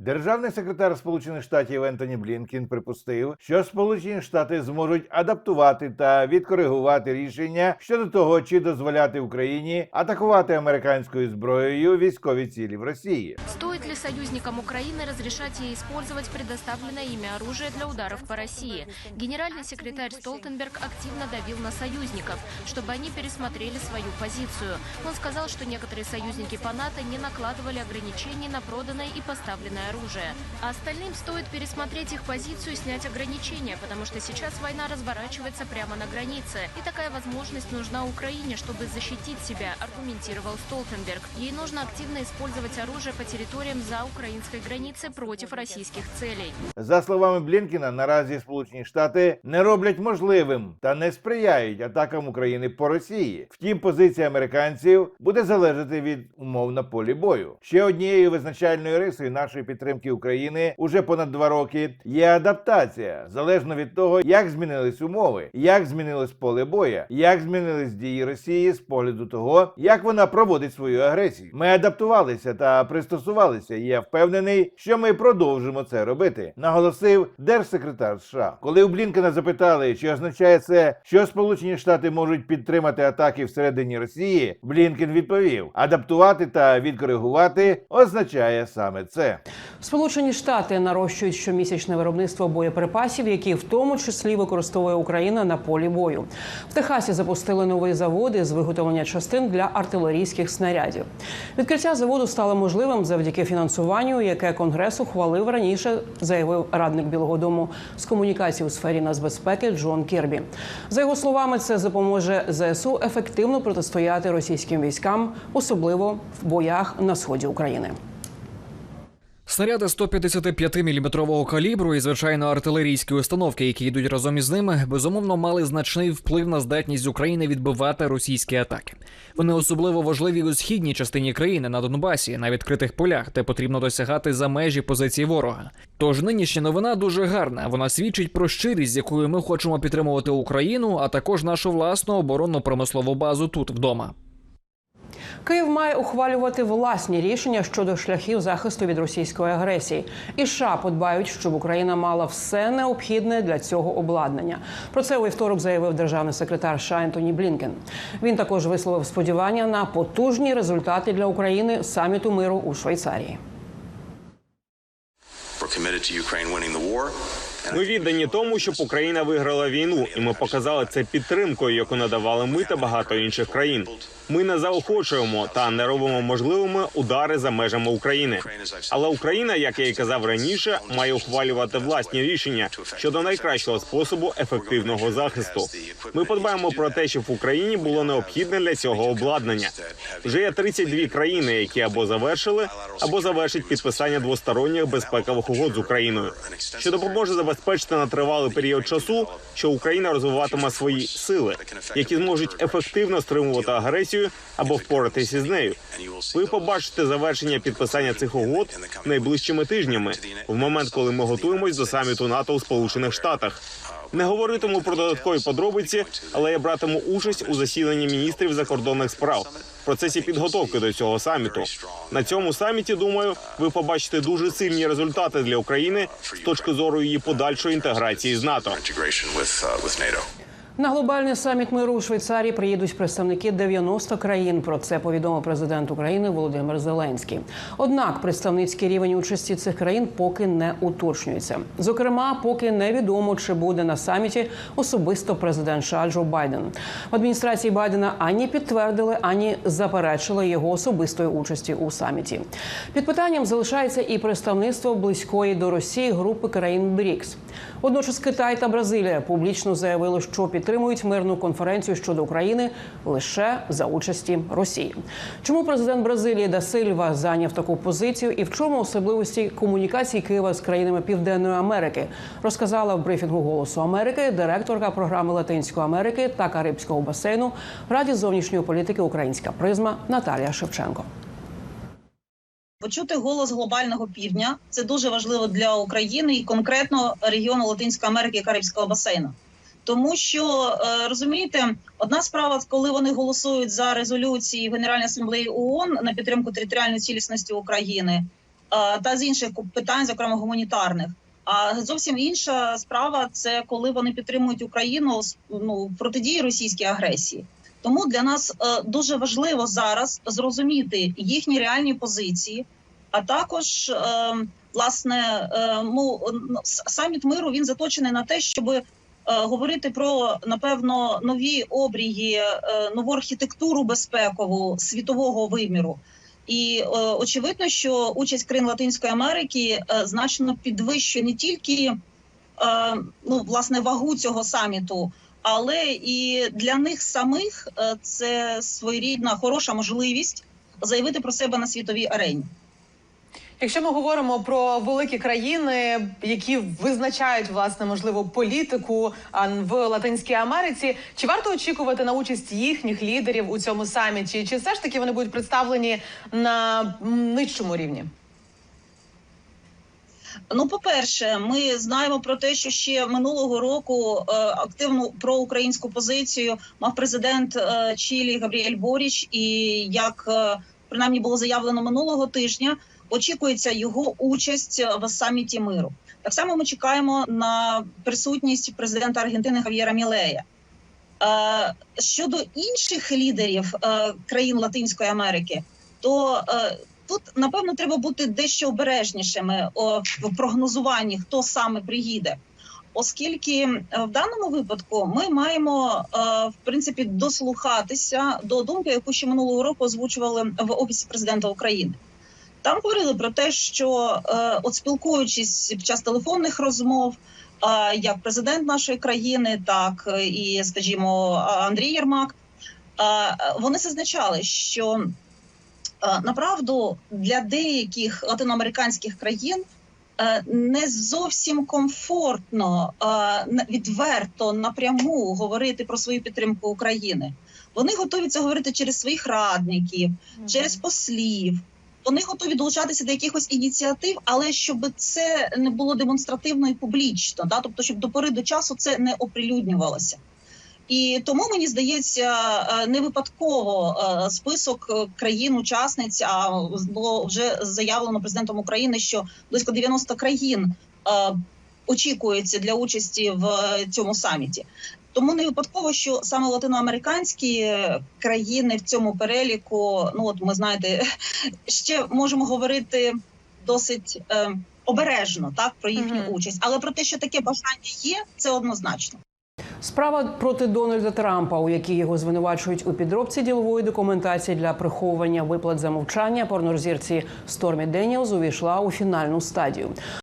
Державний секретар Сполучених Штатів Ентоні Блінкін припустив, що Сполучені Штати зможуть адаптувати та відкоригувати рішення щодо того, чи дозволяти Україні атакувати американською зброєю військові цілі в Росії. Союзникам Украины разрешать ей использовать предоставленное ими оружие для ударов по России? Генеральный секретарь Столтенберг активно давил на союзников, чтобы они пересмотрели свою позицию. Он сказал, что некоторые союзники по НАТО не накладывали ограничений на проданное и поставленное оружие. А остальным стоит пересмотреть их позицию и снять ограничения, потому что сейчас война разворачивается прямо на границе. И такая возможность нужна Украине, чтобы защитить себя, аргументировал Столтенберг. Ей нужно активно использовать оружие по территориям за украинской границей против российских целей. За словами Блінкіна, наразі Сполучені Штати не роблять можливим та не сприяють атакам України по Росії. Втім, позиція американців буде залежати від умов на полі бою. Ще однією визначальною рисою нашої підтримки України уже понад два роки є адаптація, залежно від того, як змінились умови, як змінилось поле боя, як змінились дії Росії з погляду того, як вона проводить свою агресію. Ми адаптувалися та пристосувалися. І я впевнений, що ми продовжимо це робити, наголосив держсекретар США. Коли у Блінкена запитали, чи означає це, що Сполучені Штати можуть підтримати атаки всередині Росії, Блінкен відповів: адаптувати та відкоригувати означає саме це. Сполучені Штати нарощують щомісячне виробництво боєприпасів, які в тому числі використовує Україна на полі бою. В Техасі запустили новий завод із виготовлення частин для артилерійських снарядів. Відкриття заводу стало можливим завдяки фінансуванню, яке Конгрес ухвалив раніше, заявив радник Білого Дому з комунікації у сфері нацбезпеки Джон Кірбі. За його словами, це допоможе ЗСУ ефективно протистояти російським військам, особливо в боях на сході України. Снаряди 155-мм калібру і звичайно артилерійські установки, які йдуть разом із ними, безумовно мали значний вплив на здатність України відбивати російські атаки. Вони особливо важливі у східній частині країни на Донбасі, на відкритих полях, де потрібно досягати за межі позицій ворога. Тож нинішня новина дуже гарна. Вона свідчить про щирість, з якою ми хочемо підтримувати Україну, а також нашу власну оборонну промислову базу тут вдома. Київ має ухвалювати власні рішення щодо шляхів захисту від російської агресії. І США подбають, щоб Україна мала все необхідне для цього обладнання. Про це у вівторок заявив державний секретар США Ентоні Блінкен. Він також висловив сподівання на потужні результати для України саміту миру у Швейцарії. Ми віддані тому, щоб Україна виграла війну, і ми показали це підтримкою, яку надавали ми та багато інших країн. Ми не заохочуємо та не робимо можливими удари за межами України. Але Україна, як я і казав раніше, має ухвалювати власні рішення щодо найкращого способу ефективного захисту. Ми подбаємо про те, щоб в Україні було необхідне для цього обладнання. Вже є 32 країни, які або завершили, або завершать підписання двосторонніх безпекових угод з Україною, що допоможе забезпечити на тривалий період часу, що Україна розвиватиме свої сили, які зможуть ефективно стримувати агресію або впоратися з нею. Ви побачите завершення підписання цих угод найближчими тижнями, в момент, коли ми готуємось до саміту НАТО у Сполучених Штатах. Не говоритиму про додаткові подробиці, але я братиму участь у засіданні міністрів закордонних справ в процесі підготовки до цього саміту. На цьому саміті, думаю, ви побачите дуже сильні результати для України з точки зору її подальшої інтеграції з НАТО. На глобальний саміт миру у Швейцарії приїдуть представники 90 країн. Про це повідомив президент України Володимир Зеленський. Однак представницький рівень участі цих країн поки не уточнюється. Зокрема, поки невідомо, чи буде на саміті особисто президент США Джо Байден. В адміністрації Байдена ані підтвердили, ані заперечили його особистої участі у саміті. Під питанням залишається і представництво близької до Росії групи країн БРІКС. Водночас Китай та Бразилія публічно заявили, що підтримують мирну конференцію щодо України лише за участі Росії. Чому президент Бразилії Да Сильва зайняв таку позицію і в чому особливості комунікації Києва з країнами Південної Америки, розказала в брифінгу Голосу Америки директорка програми Латинської Америки та Карибського басейну в Раді зовнішньої політики Українська призма Наталія Шевченко. Почути голос глобального півдня це дуже важливо для України і конкретно регіону Латинської Америки і Карибського басейну. Тому що е, розумієте, одна справа, коли вони голосують за резолюції Генеральної асамблеї ООН на підтримку територіальної цілісності України, та з інших питань, зокрема гуманітарних. А зовсім інша справа це коли вони підтримують Україну ну, протидії російській агресії. Тому для нас е, дуже важливо зараз зрозуміти їхні реальні позиції, а також е, власне е, ну, саміт миру він заточений на те, щоб е, говорити про напевно нові обрії, е, нову архітектуру безпекову світового виміру. І е, очевидно, що участь країн Латинської Америки е, значно підвищує не тільки е, ну, власне вагу цього саміту, але і для них самих е, це своєрідна хороша можливість заявити про себе на світовій арені. Якщо ми говоримо про великі країни, які визначають власне можливо політику в Латинській Америці, чи варто очікувати на участь їхніх лідерів у цьому саміті? Чи все ж таки вони будуть представлені на нижчому рівні? Ну, по-перше, ми знаємо про те, що ще минулого року е, активну проукраїнську позицію мав президент е, Чилі Габріель Боріч, і як е, принаймні було заявлено минулого тижня, очікується його участь в саміті миру. Так само ми чекаємо на присутність президента Аргентини Хав'єра Мілея. Е, щодо інших лідерів е, країн Латинської Америки, то е, тут напевно треба бути дещо обережнішими в прогнозуванні, хто саме приїде. Оскільки е, в даному випадку ми маємо е, в принципі дослухатися до думки, яку ще минулого року озвучували в офісі президента України. Там говорили про те, що е, от спілкуючись під час телефонних розмов, е, як президент нашої країни, так е, і, скажімо, Андрій Єрмак, е, вони зазначали, що Е, Направду для деяких латиноамериканських країн е, не зовсім комфортно е, відверто напряму говорити про свою підтримку України. Вони готові це говорити через своїх радників, через послів. Вони готові долучатися до якихось ініціатив, але щоб це не було демонстративно і публічно, да? тобто, щоб до пори до часу це не оприлюднювалося. І тому мені здається, е, не випадково е, список е, країн-учасниць, а було вже заявлено президентом України, що близько 90 країн очікується для участі в цьому саміті. Тому не випадково, що саме латиноамериканські країни в цьому переліку, ну от ми знаєте, ще можемо говорити досить е, обережно так про їхню Мгм. участь, але про те, що таке бажання є, це однозначно. Справа проти Дональда Трампа, у якій його звинувачують у підробці ділової документації для приховування виплат за мовчання порнорозірці Стормі Деніелз увійшла у фінальну стадію.